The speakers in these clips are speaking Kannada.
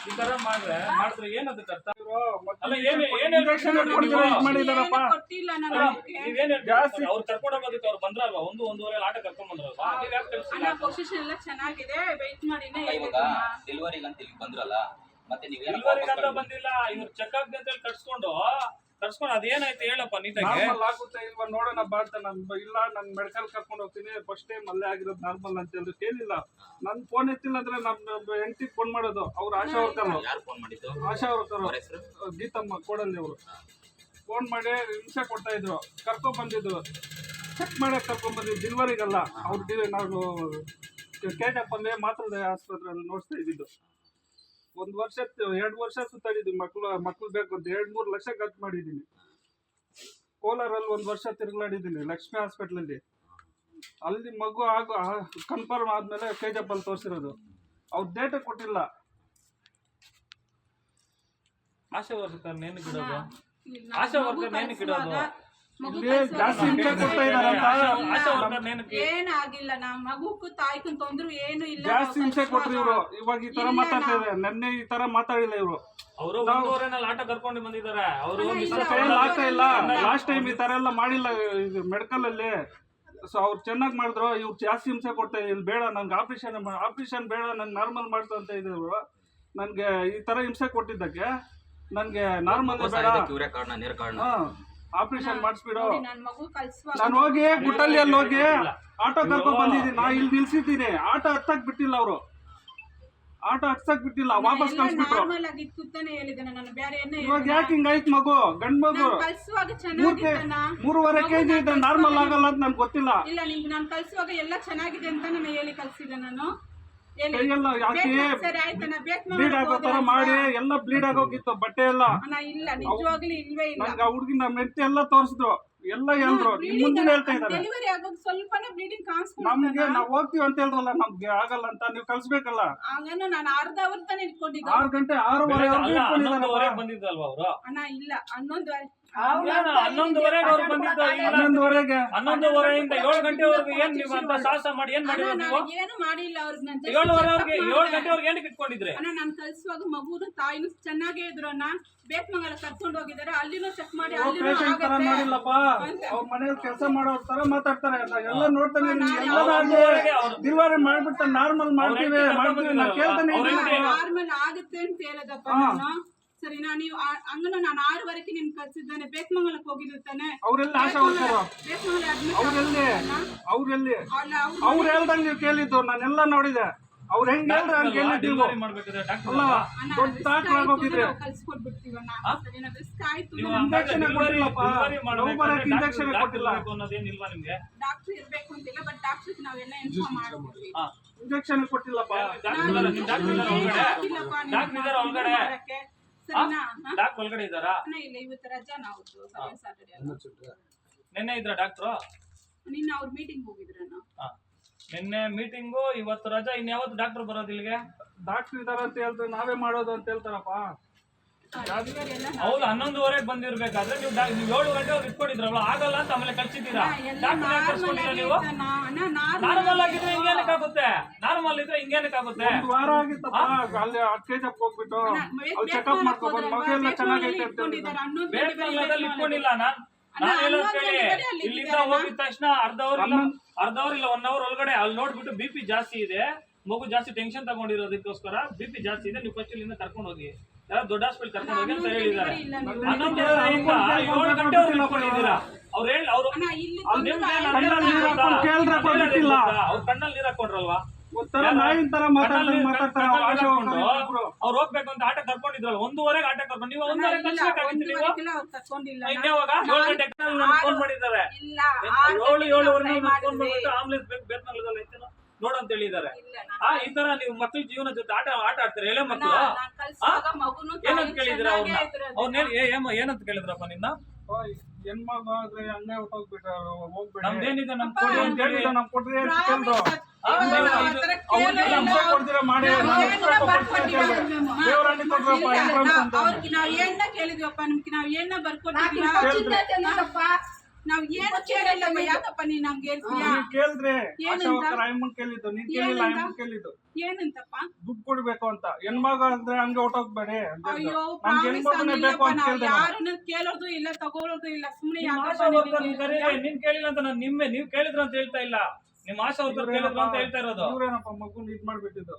ಈ ತರ ಮಾಡ್ರೆ ಮಾಡಿದ್ರೆ ಅಲ್ಲ ಏನ್ ಮಾಡಿದಾರಪ್ಪ. ಜಾಸ್ತಿ- ಅವ್ರು ಕರ್ಕೊಂಡು ಹೋಗೋದಕ್ಕೆ ಅವ್ರು ಬಂದ್ರಲ್ವಾ? ಒಂದು ಒಂದೂವರೆ ಆಟ ಕರ್ಕೊಂಡ್ ಬಂದ್ರಲ್ವಾ? ನೀವ್ ಯಾಕೆ ಕಳ್ಸಿಲ್ಲ? ಅಣ್ಣ ಪೊಸಿಷನ್ ಎಲ್ಲ ಚೆನ್ನಾಗಿದೆ. ವೆಯ್ಟ್ ಮಾಡಿನೇ ಇವಾಗ ಹೇಳಿದ್ದಮ್ಮ. ಡೆಲಿವರಿಗೆ ಅಂತ ಇಲ್ಲಿ ಬಂದ್ರಲ್ಲ ಮತ್ತೆ ನೀವು ಬಂದಿಲ್ಲ ಇವ್ರು ಚೆಕ್ ಅಂತ ಹೇಳಿ ಕಟ್ಸ್ಕೊಂಡು ಕಟ್ಸ್ಕೊಂಡು ಅದೇನಾಯ್ತು ಹೇಳಪ್ಪ ನೀಟಾಗಿ? ನಾರ್ಮಲ್ ಆಗುತ್ತೆ ಇಲ್ವಾ? ನೋಡೋಣ ಬಾ ಅಂತ ನನ್ ಇಲ್ಲ ನಾನು ಮೆಡಿಕಲ್ ಕರ್ಕೊಂಡು ಹೋಗ್ತೀನಿ. ಫಸ್ಟ್ ಟೈಮ್ ಅಲ್ಲೇ ಆಗಿರೋದು ನಾರ್ಮಲ್ ಅಂತ ಹೇಳಿದ್ರು ಕೇಳಿಲ್ಲ. ನನ್ ಫೋನ್ ಎತ್ತಿಲ್ಲ ಅಂದ್ರೆ ನಮ್ಮ ಹೆಂಡತಿ ಫೋನ್ ಮಾಡೋದು. ಅವ್ರು ಆಶಾ ವರ್ಕರ್ ಯಾರು ಫೋನ್ ಮಾಡಿದ್ದು? ಆಶಾ ವರ್ಕರ್ ಗೀತಮ್ಮ ಕೋಡಲ್ಲಿ ಅವರು. ಫೋನ್ ಮಾಡಿ ಹಿಂಸೆ ಕೊಡ್ತಾ ಇದ್ರು. ಕರ್ಕೊಂಡ್ ಬಂದಿದ್ರು. ಚೆಕ್ ಮಾಡಕ್ ಕರ್ಕೊಂಡ್ ಬಂದಿದ್ದು ಡಿಲ್ವರಿಗಲ್ಲ ಅವ್ರು ನಾವು ನಾವು ಕೇಟಪ್ಪಲ್ಲಿ ಮಾತ್ರ ಆಸ್ಪತ್ರೆಯಲ್ಲಿ ನೋಡ್ತಾ ಇದ್ದಿದ್ದು. ಒಂದ್ ವರ್ಷ ಎರಡು ವರ್ಷ ಸುತ್ತಾಡಿದ್ವಿ ಮಕ್ಳು ಮಕ್ಳು ಬೇಕು ಅಂತ. ಎರಡ್ ಮೂರ್ ಲಕ್ಷ ಖರ್ಚು ಮಾಡಿದೀನಿ. ಕೋಲಾರಲ್ಲಿ ಒಂದ್ ವರ್ಷ ತಿರುಗಾಡಿದ್ದೀನಿ ಲಕ್ಷ್ಮಿ ಹಾಸ್ಪಿಟ್ಲಲ್ಲಿ. ಅಲ್ಲಿ ಮಗು ಆಗು ಕನ್ಫರ್ಮ್ ಆದ್ಮೇಲೆ ಕೆಜಪ್ ಅಲ್ಲಿ ತೋರಿಸಿರೋದು. ಅವ್ರ ಡೇಟ ಕೊಟ್ಟಿಲ್ಲ. ಆಶಾ ವರ್ಕರ್ ನೇನು ಗಿಡೋದು? ಇಲ್ಲಿ ನಾನು ಆಶಾ ಮಗು ವರ್ಕರ್ ನೇನು ಗಿಡೋದು? ಕಳ್ಸುವಾಗ ಮಗು ಜಾಸ್ತಿ ಹಿಂಸೆ ಕೊಡ್ತಾ ಇದಾರಂತ ಆಶಾ ವರ್ಕರ್ ನೇನು ಏನ್ ಆಗಿಲ್ಲ ನಾ ಮಗುಕ್ಕೂ ತಾಯ್ಕು ತೊಂದ್ರು ಏನು ಇಲ್ಲ. ಜಾಸ್ತಿ ಹಿಂಸೆ ಕೊಟ್ರು ಇವರು. ಇವಾಗ ಈ ತರ ಮಾತಾಡ್ತಾ ನೆನ್ನೆ ಈ ತರ ಮಾತಾಡಿಲ್ಲ ಇವರು. ಅವರು ಆಟ ಕರ್ಕೊಂಡು ಬಂದಿದ್ದಾರೆ. ಅವರು ಆಗ್ತಾ ಇಲ್ಲ. ಲಾಸ್ಟ್ ಟೈಮ್ ಈ ತರ ಎಲ್ಲ ಮಾಡಿಲ್ಲ ಮೆಡಿಕಲ್ ಅಲ್ಲಿ. ಸೊ ಅವ್ರು ಚೆನ್ನಾಗಿ ಮಾಡಿದ್ರು. ಇವ್ರು ಜಾಸ್ತಿ ಹಿಂಸೆ ಕೊಡ್ತಾ ಇಲ್ಲಿ ಬೇಡ ನನ್ಗೆ ಆಪರೇಷನ್ ಆಪರೇಷನ್ ಬೇಡ ನನ್ಗೆ ನಾರ್ಮಲ್ ಮಾಡ್ತು ಅಂತ ಇದ್ರು. ನನ್ಗೆ ಈ ತರ ಹಿಂಸೆ ಕೊಟ್ಟಿದ್ದಕ್ಕೆ ನನ್ಗೆ ನಾರ್ಮಲ್ ಬೇಡ. ಆಪರೇಷನ್ ಮಾಡಿಸ್ಬಿಡು. ನನ್ ಮಗು ಕಳ್ಸುವಾಗ ನಾನು ಹೋಗಿ ಗುಟ್ಟಲ್ಲಿ ಹೋಗಿ ಆಟೋ ಕರ್ಕೊಂಡ್ ಬಂದಿದ್ದೀನಿ. ನಾ ಇಲ್ಲಿ ನಿಲ್ಸಿದ್ದೀನಿ. ಆಟೋ ಹತ್ತಕ್ ಬಿಟ್ಟಿಲ್ಲ ಅವರು. ಆಟೋ ಹತ್ತಕ್ ಬಿಟ್ಟಿಲ್ಲ. ವಾಪಸ್ ಕಳ್ಸ್ಬಿಟ್ರು. ನಾರ್ಮಲ್ ಹೇಳಿದ್ದಾನೆ. ನಾನು ಬೇರೆ ಏನೇ ಇವಾಗ ಯಾಕೆ ಹಿಂಗಾಯ್ತು ಮಗು? ಗಂಡ್ ಮಗು. ಕಳ್ಸುವಾಗ ಮೂರ್ ಕೆ ಚೆನ್ನಾಗಿತ್ತನ ಮೂರುವರೆ ಕೆಜಿ ನಾನ್ ಇದೆ ನಾರ್ಮಲ್ ಆಗಲ್ಲ ಅಂತ ನನ್ಗೆ ಗೊತ್ತಿಲ್ಲ. ಇಲ್ಲ ನಿಮ್ಗೆ ನಾನು ಕಳ್ಸುವಾಗ ಎಲ್ಲ ಚೆನ್ನಾಗಿದೆ ಅಂತ ನಾನು ಹೇಳಿ ಕಳ್ಸಿದೆ ನಾನು. ಕೈಯೆಲ್ಲ ಯಾಕೆ ಬೇಕು ಬ್ಲೀಡ್ ಆಗೋ ತರ ಮಾಡಿ ಎಲ್ಲ ಬ್ಲೀಡ್ ಆಗೋಗಿತ್ತು ಬಟ್ಟೆ ಎಲ್ಲ. ಅಣ್ಣ ಇಲ್ಲ ನಿಜವಾಗ್ಲೂ ಇಲ್ವೇ ಇಲ್ಲ. ನನ್ಗೆ ಆ ಹುಡುಗಿ ನಮ್ಮ ಹೆಂಡತಿ ಎಲ್ಲ ತೋರಿಸಿದ್ರು. ಎಲ್ಲ ಹೇಳಿದ್ರು ನಿಮ್ ಮುಂದೆ ಹೇಳ್ತಾ ಇದ್ದಾರೆ ಡೆಲಿವರಿ ಆಗೋದು ಸ್ವಲ್ಪನೇ ಬ್ಲೀಡಿಂಗ್ ನಮ್ಗೆ ನಾವ್ ಹೋಗ್ತೀವಿ ಅಂತ ಹೇಳಿದ್ರಲ್ಲ ನಮ್ಗೆ ಆಗಲ್ಲ ಅಂತ ನೀವು ಕಲ್ಸ್ಬೇಕಲ್ಲ ಹಂಗನ್ನು ನಾನು ಅರ್ಧ ಅವರ್ ತಾನೇ ಇಟ್ಕೊಂಡಿದ್ದೆ. ಆರು ಗಂಟೆ ಆರೂವರೆ ಅಲ್ಲ ಹನ್ನೊಂದುವರೆಗೆ ಬಂದಿದ್ದಲ್ವಾ ಅವರು? ಅಣ್ಣ ಇಲ್ಲ ಹನ್ನೊಂದುವರೆ ಹನ್ನೊಂದುವರೆಗೆ ಅವ್ರು ಬಂದಿದ್ದು ಇಲ್ಲ ಹನ್ನೊಂದುವರೆಗೆ. ಹನ್ನೊಂದುವರೆಯಿಂದ ಏಳು ಗಂಟೆವರೆಗೂ ಏನ್ ನೀವು ಅಂತ ಸಾಹಸ ಮಾಡಿ ಏನ್ ಅಣ್ಣ ಮಾಡಿದ್ರು ನೀವು? ನಾನು ಏನು ಮಾಡಿಲ್ಲ ಅವ್ರಿಗೆ ನಾನು ಏಳುವರೆವರೆಗೆ ಏಳು ಗಂಟೆವರೆಗೆ ಏನಕ್ಕೆ ಇಟ್ಕೊಂಡಿದ್ರೆ? ಅಣ್ಣ ನಾನು ಕಳ್ಸುವಾಗ ಮಗುನು ತಾಯಿನೂ ಚೆನ್ನಾಗೇ ಇದ್ರು ಅಣ್ಣ. ಬೇಕ್ಮಂಗಲ ಕರ್ಕೊಂಡು ಹೋಗಿದ್ದಾರೆ. ಅಲ್ಲಿನೂ ಚೆಕ್ ಮಾಡಿ ಅಲ್ಲಿನೂ ಪೇಷಂಟ್ ತರ ಆಗತ್ತೆ. ಮಾಡಿಲ್ಲಪ್ಪ. ಅವ್ರ ಮನೇಲಿ ಕೆಲಸ ಮಾಡೋರ್ ತರ ಮಾತಾಡ್ತಾರೆ. ಎಲ್ಲ ನೋಡ್ತಾನೆ ನಾನು ಡಿಲಿವರಿ ಮಾಡ್ಬಿಟ್ಟು ನಾರ್ಮಲ್ ಮಾಡ್ತೀವಿ ಮಾಡ್ತೀವಿ ನಾ ಕೇಳ್ತಾನೆ ನಾರ್ಮಲ್ ಆಗುತ್ತೆ ಅಂತ ಹೇಳದಪ್ಪ. ನಾನು. ಸರಿನಾ ನೀವು ಹಂಗನ ನಾನು ಆರುವರೆಗೆ ನಿಮ್ ಕಳ್ಸಿದ್ದಾನೆ ಬೇಕ್ಮಂಗಲಕ್ಕೆ ಹೋಗಿದ್ದಾನೆ ಅವ್ರೆಲ್ಲ ಆಶಾ ಹೋಗ್ತಾರ ಬೇಕ್ಮಂಗಲ ಅವ್ರೆಲ್ಲಿ? ಅವ್ರೆಲ್ಲಿ? ಅವ್ರು ಅವ್ರು ಹೇಳ್ದಂಗ್ ನೀವು ಕೇಳಿದ್ದು ನಾನೆಲ್ಲ ನೋಡಿದೆ. ಅವ್ರು ಹೆಂಗ್ ಹೇಳ್ರೆ ನೀವು. ಅಲ್ಲ. ದೊಡ್ಡ ಆಗೋಗಿದ್ರೆ ಇಂಜೆಕ್ಷನ್ ಕೊಟ್ಟಿಲ್ಲಪ್ಪ. ಡೆಲಿವರಿ ನೋವು ಬರಕ್ಕೆ ಇಂಜೆಕ್ಷನ್ ಕೊಟ್ಟಿಲ್ಲ? ಅನ್ನೋದೇನಿಲ್ವಾ ನಿಮ್ಗೆ? ಡಾಕ್ಟ್ರು ಇರ್ಬೇಕು ಅಂತಿಲ್ಲ ಬಟ್ ಡಾಕ್ಟರ್ ನಾವೆಲ್ಲ ಇನ್ಫಾರ್ಮ್ ಮಾಡ್ಬಿಡ್ತೀವಿ ಹಾ. ಇಂಜೆಕ್ಷನ್ ಕೊಟ್ಟಿಲ್ಲಪ್ಪ. ಡಾಕ್ಟರ್ ಇದಾರೆ ಡಾಕ್ಟರ್ ಇದಾರೆ ಒಳಗಡೆ? ಡಾಕ್ಟರ್ ಒಳಗಡೆ? ಇದಾರಾ? ಇಲ್ಲ ಇವತ್ತು ರಜಾ ನಾವು ಸಾಟರ್ಡೆ ನಿನ್ನೆ ಇದ್ರ ಡಾಕ್ಟ್ರು ನಿನ್ನ ಅವ್ರ ಮೀಟಿಂಗ್ ಹೋಗಿದ್ರಣ್ಣ. ಹಾ. ನಿನ್ನೆ ಮೀಟಿಂಗು ಇವತ್ತು ರಜಾ ಇನ್ಯಾವತ್ತು ಡಾಕ್ಟರ್ ಬರೋದು ಇಲ್ಲಿಗೆ? ಡಾಕ್ಟರ್ ಇದಾರ ಅಂತ ಹೇಳ್ತಾರೆ ನಾವೇ ಮಾಡೋದು ಅಂತ ಹೇಳ್ತಾರಪ್ಪ. ಹೌದು ಹನ್ನೊಂದುವರೆಗೆ ಬಂದಿರ್ಬೇಕಾದ್ರೆ ನೀವು ನೀವು ಏಳು ಗಂಟೆವರೆಗೆ ಇಟ್ಕೊಂಡಿದ್ರಲ್ಲ ಆಗಲ್ಲ ಅಂತ ಆಮೇಲೆ ಕಳ್ಸಿದ್ದೀರಾ? ಡಾಕ್ಟರ್ ನೀವು? ನಾರ್ಮಲ್ ಆಗಿದ್ರೆ ಹಿಂಗೇನಕ್ಕೆ ಆಗುತ್ತೆ ನಾರ್ಮಲ್ ಇದ್ರೆ ಹಿಂಗೇನಕ್ಕೆ ಆಗುತ್ತೆ ಒಂದ್ ವಾರ ಆಗಿತ್ತಪ್ಪ ಅಲ್ಲಿ ಕೆಜಪ್ ಹೋಗ್ಬಿಟ್ಟು. ಚೆಕಪ್ ಮಗು ಎಲ್ಲ ಚೆನ್ನಾಗೈತೆ ಇಟ್ಕೊಂಡಿಲ್ಲ ನಾನ್. ಇಲ್ಲಿಂದ ಹೋಗಿದ ತಕ್ಷಣ ಅರ್ಧ ಅವರ್ ಇಲ್ಲ ಅರ್ಧ ಅವರ್ ಇಲ್ಲ ಒನ್ ಅವರ್ ಒಳಗಡೆ ಅಲ್ಲಿ ನೋಡ್ಬಿಟ್ಟು ಬಿ ಪಿ ಜಾಸ್ತಿ ಇದೆ. ಮಗು ಜಾಸ್ತಿ ಟೆನ್ಷನ್ ತಗೊಂಡಿರೋದಕ್ಕೋಸ್ಕರ ಬಿ ಪಿ ಜಾಸ್ತಿ ಇದೆ ನೀವು ಫಸ್ಟ್ ಇಲ್ಲಿಂದ ಕರ್ಕೊಂಡು ಹೋಗಿ. ಯಾರು ದೊಡ್ಡ ಹಾಸ್ಪಿಟಲ್ ಕರ್ಕೊಂಡು ಹೋಗಿ ಅಂತ ಹೇಳಿದ್ದಾರೆ. ಏಳು ಅವ್ರು ಹೇಳಿ ಅವ್ರು ಅಣ್ಣ ಇಲ್ಲಿ ಅವ್ರು ನಾನು ಕಣ್ಣಲ್ಲಿ ನೀರ್ ಹಾಕೊಂಡು ಅವ್ರ ಕಣ್ಣಲ್ಲಿ ನೀರು ಹಾಕೊಂಡ್ರಲ್ವಾ ಅವ್ರು. ಹೋಗ್ಬೇಕು ಅಂತ ಆಟ ಕರ್ಕೊಂಡಿದ್ರಲ್ಲ ಒಂದೂವರೆಗೆ ಆಟ ಕರ್ಕೊಂಡು ನೀವು ಒಂದೂವರೆ ಫೋನ್ ಮಾಡಿದ್ದಾರೆ. ಏಳು ಮಾಡ್ಬಿಟ್ಟು ಆಂಬುಲೆನ್ಸ್ ಬೇತ್ನಲ್ಲದಲ್ಲಿ ಐತೇನೋ ಅಂತ ಹೇಳಿದ್ದಾರೆ. ಇಲ್ಲ ಆ ಈ ತರ ನೀವು ಮಕ್ಕಳ ಜೀವನ ಜೊತೆ ಆಟ ಆಟ ಆಡ್ತಾರೆ? ಎಳೆ ಮಕ್ಕಳು ಏನಂತ ಕೇಳಿದ್ರ ಅವ್ರನ್ನ. ಅವ್ರನ್ನ ಏನಂತ ಕೇಳಿದ್ರಪ್ಪ ನಿನ್ನ? ಓಯ್, ಹೆಣ್ಮಗು ಆದ್ರೆ ಹಂಗೆ ಹೋಗ್ಬಿಟ್ಟ ಹೋಗ್ಬೇಡ. ನಮ್ದೇನಿದೆ ನಮ್ ಕೊಡಿ ಅಂತ ಹೇಳಿ ನಮ್ ಕೊಡ್ರಿ ಅಂತ ಥರ ಅವ್ರಿಗೆ ನಾವು ಏನ ಕೇಳಿದ್ವಪ್ಪ ನಿಮ್ಗೆ ನಾವ್ ಏನ ತಿನ್ನೋದಪ್ಪ. ನಾವ್ ಏನು ಕೇಳಲ್ಲ ಯಾಕಪ್ಪ ನೀನ್ ನಮ್ಗೆ ಹೇಳ್ತೀಯಾ? ನೀನ್ ಕೇಳಿದ್ರೆ ಏನಂತ? ಕೇಳಿದ್ದು ನೀನ್ ಕೇಳಿಲ್ಲ ಏನಂತ? ಅಯ್ಯಮ್ಮನ್ ಕೇಳಿದ್ದು. ಏನಂತಪ್ಪ? ದುಡ್ಡು ಕೊಡ್ಬೇಕು ಅಂತ. ಹೆಣ್ಮಗ ಅಂದ್ರೆ ಹಂಗೆ ಹೊಟ್ಟೋಗ್ಬೇಡಿ ಅಂತ ಅಯ್ಯೋ ನಮ್ಗೆ ಪ್ರಾಮಿಸ್ ಹೆಣ್ಮಗುನೇ ಬೇಕು ಅಂತ ನಾವ್ ಕೇಳ್ದೆ ನಾನು. ಯಾರನ್ನ ಕೇಳೋದು ಇಲ್ಲ ತಗೊಳ್ಳೋದು ಇಲ್ಲ ಸುಮ್ನೆ ನಿಮ್ಮ ಯಾಕಪ್ಪ ಆಶಾ ವರ್ಕರ್? ನಿಮ್ ಕೇಳಿಲ್ಲ ಅಂತ ನಾನು ನಿಮ್ಮೆ ನೀವ್ ಕೇಳಿದ್ರ ಅಂತ ಹೇಳ್ತಾ ಇಲ್ಲ. ನಿಮ್ಮ ಆಶಾ ವರ್ಕರ್ ಕೇಳಿದ್ರು ಅಂತ ಹೇಳ್ತಾ ಇರೋದು. ಇವ್ರೇನಪ್ಪ? ಮಗುನ್ ಇದ್ ಮಾಡ್ಬಿಟ್ಟಿದ್ದು.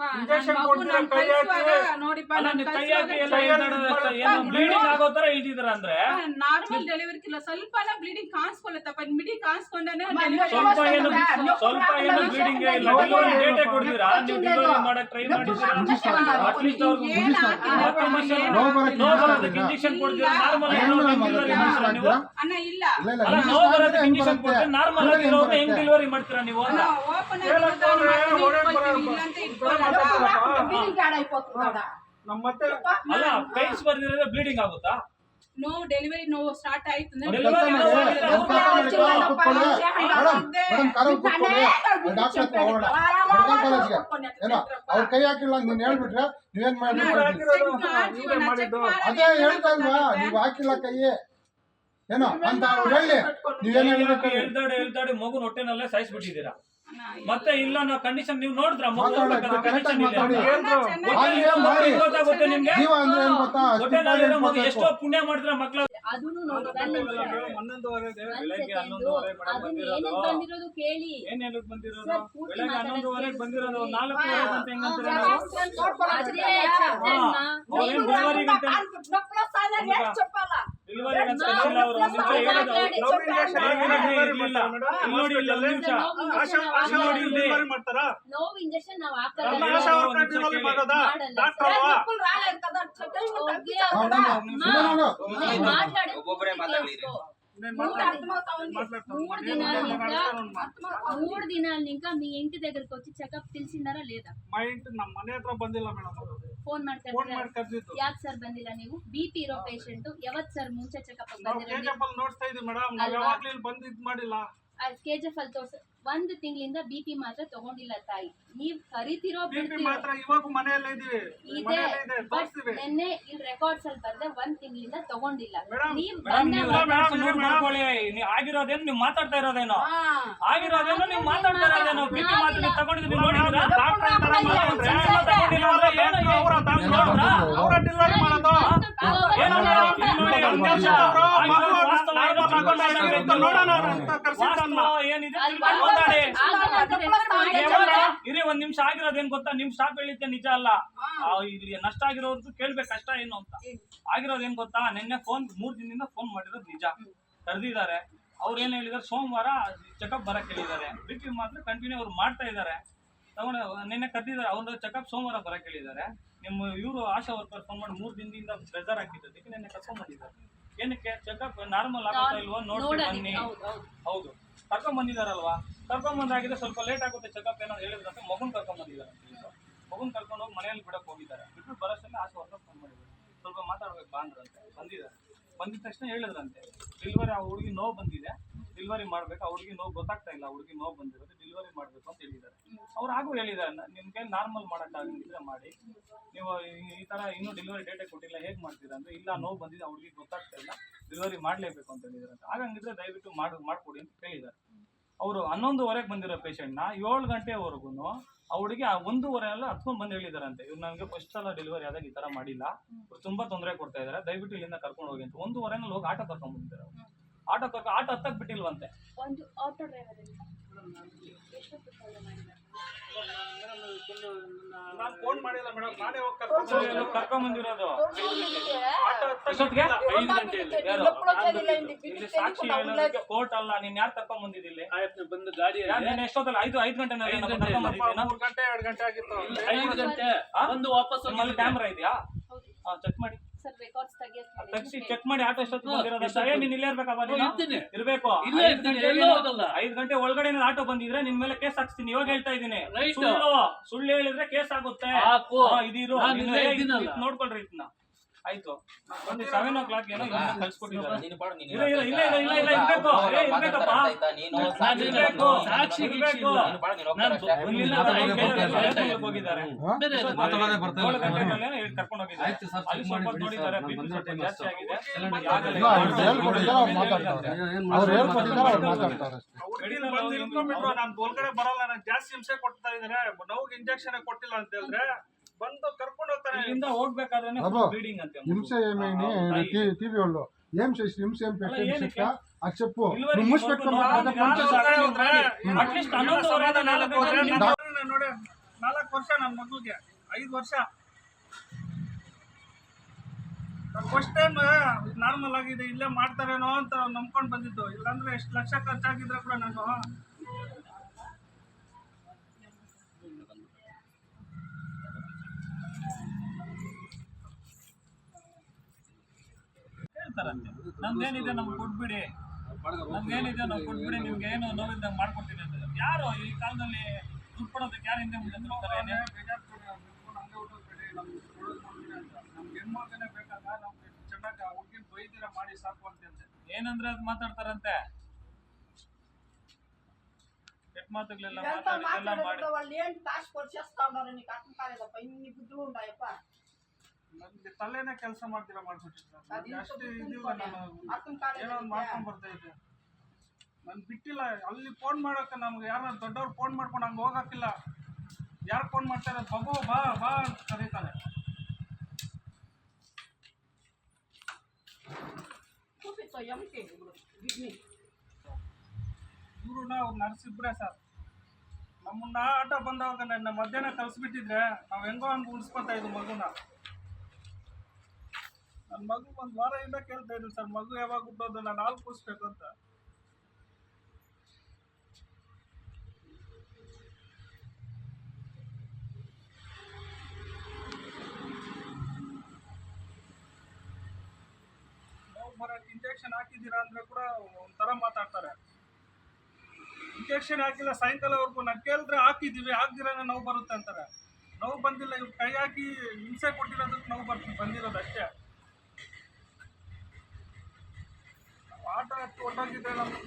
ಹಾ, injection ನನ್ ಮಗು ಕೊಡ್ತೀರಾ ನಾನ್ ಕೈ ಹಾಕಿ? ಕಳ್ಸುವಾಗ ನೋಡಿಪ್ಪ ಅಲ್ಲ ನಾನ್ ನೀವು ಕೈ ಕಳ್ಸುವಾಗ ಹಾಕಿ ಎಲ್ಲ ಕೈ ಹಾಕಿ ಹೇಳ್ತಾಡೋದು ಇದು ಏನು ಮಾಡ್ತಾ ಬ್ಲೀಡಿಂಗ್ ಆಗೋ ತರ ಇಳ್ದಿದ್ರ ಅಂದ್ರೆ? ನಾರ್ಮಲ್ ಡೆಲಿವರಿ ಇಲ್ಲ ಸ್ವಲ್ಪ ಬ್ಲೀಡಿಂಗ್ ಕಾಣಿಸ್ಕೊಳ್ಳುತ್ತಪ್ಪ ಮಿಡಿ ಕಾಣಿಸ್ಕೊಂಡೇನೆ ಅಮ್ಮ, delivery ಸ್ವಲ್ಪ ಅಷ್ಟೇ ಏನು ಅಲ್ಲ, ನೀವು ಸ್ವಲ್ಪ ಏನು ಪ್ರಾಬ್ಲಮ್ ಬ್ಲೀಡಿಂಗ್ ಇಲ್ಲ ಇಲ್ಲ. ಡೆಲಿವರಿ ಡೇಟೇ ಕೊಡ್ತೀರಾ? ನೀವು ನೀವು ಡೆಲಿವರಿ ಮಾಡಕ್ ಟ್ರೈ ಮಾಡಿದ್ದೀರಾ? ಅಟ್ಲೀಸ್ಟ್ ಅವ್ರಿಗೆ ನೋವು ಬರೋದಕ್ಕೆ ಇಂಜೆಕ್ಷನ್ ಕೊಡ್ತೀರಾ? ನಾರ್ಮಲ್ ಡೆಲಿವರಿ ಮಾಡ್ತೀರಾ? ನೀವು? ಅಣ್ಣ ಇಲ್ಲ. ಅಲ್ಲ ನೋವು ಬರೋದಕ್ಕೆ ಇಂಜೆಕ್ಷನ್ ಕೊಡ್ತೀರಾ? ನಾರ್ಮಲ್ ಆಗಿರೋರ್ನ ಹೆಂಗ್ ಡೆಲಿವರಿ ಮಾಡ್ತೀರಾ ನೀವು? ಅಂತ ಓಪನ್ ಹೇಳಕ್ಕವ್ರೆ, ಒಳ್ಳೆ ಬರ- ಇಲ್ಲಂತ ನಮ್ಮ ಮತ್ತೆ ಅಲ್ಲ ಪೈಲ್ಸ್ ಬರ್ದಿರೋದ್ರೆ ಬ್ಲೀಡಿಂಗ್ ಆಗುತ್ತಾ? ನೋ ಡೆಲಿವರಿ ನೋ ಸ್ಟಾರ್ಟ್ ಆಯ್ತು ಅವ್ರು ಏನೋ ಅವ್ರ ಕೈ ಹಾಕಿಲ್ಲ ನೀನ್ ಹೇಳ್ಬಿಟ್ರೆ ನೀವೇನ್ ಮಾಡಿ ಅದೇ ಹೇಳ್ತಾ ಇಲ್ವಾ? ನೀವ್ ಹಾಕಿಲ್ಲ ಕೈ ಏನೋ ಅಂತ ಹೇಳಿ. ನೀವೇನ್ ಹೇಳ್ಬೇಕು? ಹೇಳ್ದಾಡಿ ಹೇಳ್ದಾಡಿ ಮಗು ಹೊಟ್ಟೆನಲ್ಲೇ ಸಾಯಿಸ್ಬಿಟ್ಟಿದ್ದೀರಾ? ಮತ್ತೆ ಇಲ್ಲ ನಾವು ಕಂಡೀಷನ್ ನೀವು ನೋಡಿದ್ರ? ಗೊತ್ತಾಗುತ್ತೆ ನಿಮ್ಗೆ? ಎಷ್ಟೋ ಪುಣ್ಯ ಮಾಡಿದ್ರೆ ಮಕ್ಳು. ಹನ್ನೊಂದು ಬಂದಿರೋದು. ನಾಲ್ಕು ಬಂದಿರೋದು ಕೇಳಿ ಏನ್ ಹೇಳಕ್ ಬಂದಿರೋದು ಸರ್, ಪೂರ್ತಿ ಬೆಳಗ್ಗೆ ಮಾತಾಡೋದು ಹನ್ನೊಂದುವರೆಗೆ ಬಂದಿರೋದು ಕೇಳಿಸ್ಕೊಳ್ಳಿ. ನಾಲ್ಕೂವರೆ ಅಂತ ಹೆಂಗಂತಾರೆ ಅದೇ ಚಪ್ಪಲ್ನ ಅವ್ರೇನ್ ಡೆಲಿವರಿಗೆ ಅಂತ ಡೆಲಿವರಿಗೆ ಅಂತ ಕಳ್ಸಿಲ್ಲ ಅವರು ಒಂದ್ ನಿಮಿಷ ಹೇಳೋದು ಅವ್ರು. ಲವ್ ಇಂಜೆಕ್ಷನ್ ಇಲ್ಲ, ಇಲ್ಲ, ಡೆಲಿವರಿ ಇಲ್ಲ. ಮಾಡ್ತಾರೆ ಮೇಡಮ್ ಇಲ್ಲಿ ನೋಡಿ ಇಲ್ಲಿ ಒಂದ್ ನಿಮಿಷ ಆಶಾ ಆಶಾ ನೋಡಿ ಇಲ್ಲಿ. ಡೆಲಿವರಿ ಮಾಡ್ತಾರಾ ನೋವು ಇಂಜೆಕ್ಷನ್ ನಾವು ಅಲ್ಲ, ಹಾಕಲ್ಲ ಆಶಾ ವರ್ಕರ್ ಡೆಲಿವರಿ ಮಾಡೋದಾ ಮಾಡಲ್ಲ. ಡಾಕ್ಟರ್ ಅಲ್ವಾ ಅವ್ರಿಗೆ ಹೌದು, ಅಮ್ಮ, ಸುಮ್ಮನೆ ನೀನ್ ಮಾತಾಡಿ ಒಬ್ಬೊಬ್ಬರೇ ಮಾತಾಡ್ಲಿ ಕೇಳಿಸ್ಕೊ. నేను మూడు మాట్లాడతాను మాట్లాడతాను మూడు నేను దినాలు మాట్లాడతాను ఇంకా మూడు దినాలు ఇంకా మీ ఇంటి దగ్గరకు వచ్చి చెకప్ ತಿಳಿಸಿದಾರಾ లేదా మా ఇంటి ನಮ್ಮ ಮನೆ ಹತ್ರ ಬಂದಿಲ್ಲ ಮೇಡಮ್ ಅವರು ಫೋನ್ ಮಾಡ್ತಾ ಫೋನ್ ಮಾಡಿ ಯಾಕೆ ಸರ್ ಬಂದಿಲ್ಲ ನೀವು? ಬಿ ಪಿ ಇರೋ ಪೇಷಂಟ್ ಯಾವತ್ ಸರ್ ಮುಂಚೆ ಚೆಕಪ್ ನಾವು ಅಲ್ಲಿ ನೋಡ್ತಾ ಇದೀವಿ ಮೇಡಮ್ ನಾವು ಅಲ್ವಾ? ಯಾವಾಗ್ಲೂ ಇಲ್ಲಿ ಬಂದು ಇದ್ ಮಾಡಿಲ್ಲ. ಕೆ ಜಿ ಎಫ್ ಅಲ್ಲಿ ತೋರ್ಸ ಒಂದು ತಿಂಗಳಿಂದ ಬಿ ಪಿ ಮಾತ್ರ ತಗೊಂಡಿಲ್ಲ ತಾಯಿ. ನೀವ್ ಕರಿತಿರೋ ಬಿ ಮಾತ್ರ ಇವಾಗ ಮನೆಯಲ್ಲೇ ಇದೀವಿ. ಇದೆ ಬಟ್ ನಿನ್ನೆ ಇಲ್ಲಿ ರೆಕಾರ್ಡ್ಸ್ ಅಲ್ಲಿ ಬರ್ದೆ ಒಂದ್ ತಿಂಗಳಿಂದ ತಗೊಂಡಿಲ್ಲ. ನೀವ್ ನೀವು ಆಗಿರೋದೇನು ಮಾತಾಡ್ತಾ ಇರೋದೇನೋ? ಆಗಿರೋದೇನೋ ನೀವು ಮಾತಾಡ್ತಾ ಇರೋದೇನೋ? ಬಿ ಪಿ ಮಾತ್ರ ನೋಡಿದ್ರಾ? ಇರಿ ಒಂದ್ ನಿಮಿಷ ಆಗಿರೋದೇನ್ ಗೊತ್ತಾ? ನಿಮ್ ಸ್ಟಾಪ್ ಹೇಳಿದ್ದೆ ನಿಜ ಅಲ್ಲ. ಆ, ಇಲ್ಲಿ ನಷ್ಟ ಆಗಿರೋರ್ದು ಕೇಳ್ಬೇಕು ಕಷ್ಟ ಏನು ಅಂತ. ಆಗಿರೋದೇನ್ ಗೊತ್ತಾ? ನಿನ್ನೆ ಫೋನ್ ಮೂರ್ ದಿನದಿಂದ ಫೋನ್ ಮಾಡಿರೋದು ನಿಜ. ಕರೆದಿದ್ದಾರೆ. ಅವ್ರು ಏನ್ ಹೇಳಿದಾರೆ? ಸೋಮವಾರ ಚೆಕಪ್ ಬರಕ್ ಹೇಳಿದ್ದಾರೆ. ಬಿ ಪಿ ಮಾತ್ರ ಕಂಟಿನ್ಯೂ ಅವ್ರು ಮಾಡ್ತಾ ಇದ್ದಾರೆ. ತಗೊಂಡು ನಿನ್ನೆ ಕರೆದಿದ್ದಾರೆ. ಅವ್ರ ಚೆಕಪ್ ಸೋಮವಾರ ಬರಕ್ ಹೇಳಿದ್ದಾರೆ. ನಿಮ್ಮ ಇವರು ಆಶಾ ವರ್ಕರ್ ಫೋನ್ ಮಾಡಿ ಮೂರ್ ದಿನದಿಂದ ಬೆಜಾರ್ ಹಾಕಿದ್ದಕ್ಕೆ ನಿನ್ನೆ ಕರ್ಕೊಂಡ್ ಬಂದಿದ್ದಾರೆ. ಏನಕ್ಕೆ? ಚೆಕಪ್ ನಾರ್ಮಲ್ ಆಗುತ್ತಾ ಇಲ್ವೋ ನೋಡಿ ಬನ್ನಿ. ಹೌದು ಕರ್ಕೊಂಡ್ ಬಂದಿದಾರಲ್ವಾ? ಕರ್ಕೊಂಡ್ ಬಂದಾಗಿದೆ ಸ್ವಲ್ಪ ಲೇಟ್ ಆಗುತ್ತೆ ಚೆಕಪ್ ಏನೋ ಹೇಳಿದ್ರಂತೆ. ಮಗುನ್ ಕರ್ಕೊಂಡ್ ಬಂದಿದ್ದಾರೆ ಮಗುನ್ ಕರ್ಕೊಂಡು ಹೋಗಿ ಮನೆಯಲ್ಲಿ ಬಿಡಕ್ ಹೋಗಿದ್ದಾರೆ. ಬಿಟ್ಟು ಬರೋಷ್ಟಲ್ಲಿ ಆಸೆ ಹೊರಗೆ ಫೋನ್ ಮಾಡಿದ್ರು ಸ್ವಲ್ಪ ಮಾತಾಡ್ಬೇಕು ಬಾ ಅಂದ್ರಂತೆ ಬಂದಿದ್ದಾರೆ. ಬಂದಿದ ತಕ್ಷಣ ಹೇಳಿದ್ರಂತೆ. ಡೆಲಿವರಿ ಆ ಹುಡುಗಿ ನೋವು ಬಂದಿದೆ. ಡೆಲಿವರಿ ಮಾಡ್ಬೇಕು. ಆ ಹುಡುಗಿ ನೋವು ಗೊತ್ತಾಗ್ತಾ ಇಲ್ಲ. ಹುಡುಗಿ ನೋವು ಬಂದಿರೋದು. ಡೆಲಿವರಿ ಮಾಡಬೇಕು ಅಂತ ಹೇಳಿದ್ದಾರೆ. ಅವ್ರು ಹಾಗೂ ಹೇಳಿದ್ದಾರೆ. ನಿಮ್ಗೆ ನಾರ್ಮಲ್ ಕೈ ನಾರ್ಮಲ್ ಮಾಡೋಕ್ಕಾಗಿದ್ರೆ ಮಾಡಿ. ನೀವು ಈ- ತರ ಇನ್ನೂ ಡೆಲಿವರಿ ಡೇಟೇ ಕೊಟ್ಟಿಲ್ಲ, ಹೇಗೆ ಮಾಡ್ತೀರಾ ಅಂದ್ರೆ ಇಲ್ಲ, ನೋವು ಬಂದಿದೆ, ಅವ್ರಿಗೆ ಗೊತ್ತಾಗ್ತಾ ಇಲ್ಲ. ಡೆಲಿವರಿ ಮಾಡಲೇಬೇಕು ಅಂತ ಹೇಳಿದಾರೆ ಹಾಗಂಗಿದ್ರೆ ದಯವಿಟ್ಟು ಮಾಡಿ, ಮಾಡ್ಕೊಡಿ ಅಂತ ಕೇಳಿದ್ದಾರೆ. ಅವರು ಹನ್ನೊಂದುವರೆಗೆ ಬಂದಿರೋ ಪೇಷಂಟ್ನ ಏಳು ಗಂಟೆವರೆಗೂ ಆ ಆ ಒಂದೂವರೆ ಎಲ್ಲ ಹತ್ಕೊಂಡ್ ಬಂದು ಹೇಳಿದಾರಂತೆ. ಇವ್ರು ನನಗೆ ಫಸ್ಟ್ ಸಲ ಡೆಲಿವರಿ ಆದಾಗ ಈ ತರ ಮಾಡಿಲ್ಲ. ಇವ್ರು ತುಂಬಾ ತೊಂದರೆ ಕೊಡ್ತಾ ಇದ್ದಾರೆ. ದಯವಿಟ್ಟು ಇಲ್ಲಿಂದ ಕರ್ಕೊಂಡು ಹೋಗಿ ಅಂತ. ಒಂದೂವರೆನಲ್ಲಿ ಹೋಗಿ ಆಟೋ ಕರ್ಕೊಂಡು ಬಂದಿದ್ದಾರೆ ಆಟೋ ಕರ್ಕೊ ಆಟೋ ಹತ್ತಕ್ ಬಿಟ್ಟಿಲ್ವಂತೆ. ಒಂದು ಆಟೋ ಡ್ರೈವರ್ ನಾನು ಫೋನ್ ಮಾಡಿಲ್ಲ ಮೇಡಮ್ ನಾನೇ ಹೋಗಿ ಕರ್ಕೊಂಡು ಕರ್ಕೊಂಡ್ ಬಂದಿರೋದು? ಆಟೋ ಎಷ್ಟೊತ್ತಿಗೆ ಐದು ಗಂಟೆಯಲ್ಲಿ ಯಾರು? ಇಲ್ಲಿ ಇಲ್ಲಿ ಸಾಕ್ಷಿ ಹೇಳೋದಕ್ಕೆ ಕೋರ್ಟ್ ಅಲ್ಲ ನೀನ್ ಯಾರು ಕರ್ಕೊಂಡ್ ಬಂದಿದ್ದಿಲ್ಲಿ ಬಂದು ಗಾಡಿ ನೀನ್ ಎಷ್ಟೊತ್ತಲ್ಲ? ಐದು ಐದು ಗಂಟೆ ಕರ್ಕೊಂಡ್ ಬಂದಿದ್ದೀನ ಮೂರು ಗಂಟೆ ಎರಡು ಗಂಟೆ ಆಗಿತ್ತು. ಐದು ಗಂಟೆ. ಆ? ಬಂದು ವಾಪಸ್ ನಿಮ್ಮಲ್ಲಿ ಕ್ಯಾಮ್ರಾ ಇದೆಯಾ? ಹಾ ಚೆಕ್ ಮಾಡಿ. ಸರ್ ರೆಕಾರ್ಡ್ಸ್ ತೆಗಿಯಕ್ಕೆ ತೆಗ್ಸಿ ಚೆಕ್ ಮಾಡಿ ಆಟೋ ಎಷ್ಟೊತ್ತಿಗೆ ಬಂದಿರೋದು ಏ ನೀನ್ ಇಲ್ಲೇ ಇರ್ಬೇಕಪ್ಪ ನೀನು? ಇರ್ತೀನಿ. ಇರ್ಬೇಕು. ಇಲ್ಲೇ ಐದ್ ಇರ್ತೀನಿ, ಗಂಟೆಗೆ ಎಲ್ಲೂ ಹೋಗಲ್ಲ. ಐದ್ ಗಂಟೆ ಒಳಗಡೆ ಆಟೋ ಬಂದಿದ್ರೆ ನಿನ್ ಮೇಲೆ ಕೇಸ್ ಹಾಕ್ಸ್ತೀನಿ. ಇವಾಗ ಹೇಳ್ತಾ ಇದೀನಿ Right. ಸುಳ್ಳು ಸುಳ್ಳು ಹೇಳಿದ್ರೆ ಕೇಸ್ ಆಗುತ್ತೆ. ಹಾಕು. ಹಾ, ಇದಿರು. ನಾನ್ ಇಲ್ಲೇ ಇದ್ದೀನಲ್ಲ. ನೋಡ್ಕೊಳ್ರಿ ಇದನ್ನ ಆಯ್ತು. ಒಂದು ಸೆವೆನ್ ಓ ಕ್ಲಾಕ್ ಏನೋ ಇವ್ರನ್ನ ಕಳ್ಸ್ಕೊಟ್ಟಿದ್ದಾರೆ. ನೀನು ಪಾಡು ನೀನು ಇಲ್ಲ, ಇಲ್ಲ, ಇಲ್ಲ, ಇಲ್ಲ, ಇಲ್ಲ, ಇಲ್ಲ, ಇರ್ಬೇಕು. ಏ, ಇರ್ಬೇಕಪ್ಪ. ನೀನು ನಾನು ಸಾಕ್ಷಿ ಇರ್ಬೇಕು. ಸಾಕ್ಷಿ ಇರ್ಬೇಕು. ನೀನು ಪಾಡು ನೀನು ನಾನು ಹೋಗ್ತಾರೆ ಮಾತಾಡೋದೇ ಬರ್ತಾ ಇಲ್ಲ. ಹೋಗಿದ್ದಾರೆ. ಬೇರೆ ಅದು ಮಾತಾಡೋದೇ ಬರ್ತಾ ಇಲ್ಲ. ಏಳು ಗಂಟೆಗೇನೋ ಹೇಳಿ ಕರ್ಕೊಂಡು ಹೋಗಿದ್ದಾರೆ. ಆಯ್ತು ಸರ್, ಅಲ್ಲಿ ಸ್ವಲ್ಪ ಮಾಡಿ ಬಿಡಿ ನೋಡಿದ್ದಾರೆ ಸರ್, ಬಿ ಪಿ ನಾನು ಸ್ವಲ್ಪ ಬಂದ ಜಾಸ್ತಿ ಆಗಿದೆ. ಇಲ್ಲ, ಅವ್ರು ಹೇಳ್ಕೊಟ್ಟಿದ್ದಾರೆ ಅವ್ರು ಮಾತಾಡ್ತಾರೆ? ಅವ್ರು ಹೇಳ್ಕೊಟ್ಟಿದ್ದಾರೆ ಅವ್ರು ಮಾತಾಡ್ತಾರೆ. ಅಷ್ಟೇ ಅವ್ರು ಬಂದು ಇಳ್ಕೊಂಡ್ಬಿಟ್ರು ನಾನು ಒಳಗಡೆ ಬರಲ್ಲ ನಾನು ಜಾಸ್ತಿ ಹಿಂಸೆ ಕೊಡ್ತಾ ಇದಾರೆ ನೋವು ಇಂಜೆಕ್ಷನ್ ಕೊಟ್ಟಿಲ್ಲ ಅಂತ ಹೇಳಿದ್ರೆ ಬಂದು ಕರ್ಕೊಂಡು ಹೋಗ್ತಾರೆ ಇಲ್ಲಿಂದ ಹೋಗ್ಬೇಕಾದ್ರೆ ಬಾಬು, ಬ್ಲೀಡಿಂಗ್ ಅಂತ హింస ఏమైంది టీవీ వాళ్ళు ఏం చేసి హింస ఏం పెట్టేది అలా శిక్ష అది చెప్పు ఇల్వరికి నువ్వు మూసి పెట్టుకో మొత్తం మాట్లాడదా నాలుగు కొంచెం నాలుగు ಹೋದ್ರೆ ಅಟ್ಲೀಸ್ಟ್ ಹನ್ನೊಂದು ಸಮಾಧಾನ ನಾಲ್ಕು ಹೋದ್ರೆ ಗಂಟೆ ನನ್ನ ಮಗನ್ನ ನೋಡಿ ನಾಲ್ಕು ವರ್ಷ ನನ್ನ ಮಗುಗೆ ಐದು ವರ್ಷ ಫಸ್ಟ್ ಟೈಮ್ ನಾರ್ಮಲ್ ಆಗಿದೆ ಇಲ್ಲೇ ಮಾಡ್ತಾರೇನೋ ಅಂತ ನಂಬ್ಕೊಂಡು ಬಂದಿದ್ದು ಇಲ್ಲಾಂದ್ರೆ ಎಷ್ಟು ಲಕ್ಷ ಖರ್ಚಾಗಿದ್ರೆ ಕೂಡ ನಾನು ಮಾಡ್ತಾರಂತೆ. ನಮ್ದೇನಿದೆ ನಮ್ಗೆ ಕೊಟ್ಬಿಡಿ. ನಮ್ಗೇನಿದೆ ನಾವು ಕೊಟ್ಬಿಡಿ ನಿಮ್ಗೆ ಏನು ನೋವಿಲ್ದಂಗೆ ಮಾಡ್ಕೊಡ್ತೀನಿ ಅಂತ. ಯಾರು ಈ ಕಾಲದಲ್ಲಿ ದುಡ್ಡು ಯಾರು ಹಿಂದೆ ಮುಂದೆ ಏನಂದ್ರೆ ಅದ್ ಮಾತಾಡ್ತಾರಂತೆ. ಕೆಟ್ಟ ಮಾತುಗಳೆಲ್ಲ ಮಾತಾಡಿ ಎಲ್ಲ ಮಾಡಿ. ನನಗೆ ತಲೆನೇ ಕೆಲಸ ಮಾಡ್ತೀರಾ ಮಾಡ್ಬಿಟ್ಟಿತ್ತು ಅಷ್ಟು ನಾನು. ಏನೋ ಮಾಡ್ಕೊಂಡು ಬರ್ತಾ ಇದ್ದೆ ನಾನು ಬಿಟ್ಟಿಲ್ಲ. ಅಲ್ಲಿ ಫೋನ್ ಮಾಡೋಕೆ ನಮ್ಗೆ ಯಾರು ದೊಡ್ಡವ್ರು ಫೋನ್ ಮಾಡ್ಕೊಂಡು ಹಂಗೆ ಹೋಗೋಕ್ಕಿಲ್ಲ ಯಾರು ಫೋನ್ ಮಾಡ್ತಾರೆ? ಬಗೋ ಬಾ ಬಾ ಅಂತ ಕರೀತಾರೆ. ಇವ್ರನ್ನ ಅವ್ರು ನರ್ಸ್ ಇಬ್ಬರೇ ಸರ್. ನಮ್ಮನ್ನ ಆಟೋ ಬಂದವಾಗ ನನ್ನ ಮಧ್ಯಾಹ್ನ ಕಲಿಸ್ಬಿಟ್ಟಿದ್ರೆ ನಾವು ಹೆಂಗೋ ಹಂಗೆ ಉಳಿಸ್ಕೊತಾ ಇದ್ವಿ ಮಗುನ. ನನ್ನ ಮಗು ಒಂದು ವಾರದಿಂದ ಕೇಳ್ತಾ ಇದ್ರು ಸರ್, ಮಗು ಯಾವಾಗ ಹುಟ್ಟೋದು ನಾನು ಹಾಲು ಕೂಸ್ಬೇಕು ಅಂತ. ನೋವು ಬರಕ್ಕೆ ಇಂಜೆಕ್ಷನ್ ಹಾಕಿದ್ದೀರಾ ಅಂದ್ರೆ ಕೂಡ ಒಂಥರ ಮಾತಾಡ್ತಾರೆ. ಇಂಜೆಕ್ಷನ್ ಹಾಕಿಲ್ಲ, ಸಾಯಂಕಾಲವರೆಗೂ ನಾನು ಕೇಳಿದ್ರೆ ಹಾಕಿದ್ದೀವಿ ಹಾಕ್ದಿರಾನೆ ನೋವು ಬರುತ್ತೆ ಅಂತಾರೆ. ನೋವು ಬಂದಿಲ್ಲ, ಇವ್ರು ಕೈ ಹಾಕಿ ಹಿಂಸೆ ಕೊಟ್ಟಿರೋದಕ್ಕೆ ನೋವು ಬರ್ತೀನಿ ಬಂದಿರೋದು ಅಷ್ಟೇ. ಆಟ ಹತ್ತಿ ಹೊಟ್ಟೋಗಿದ್ರೆ ನಮಗೆ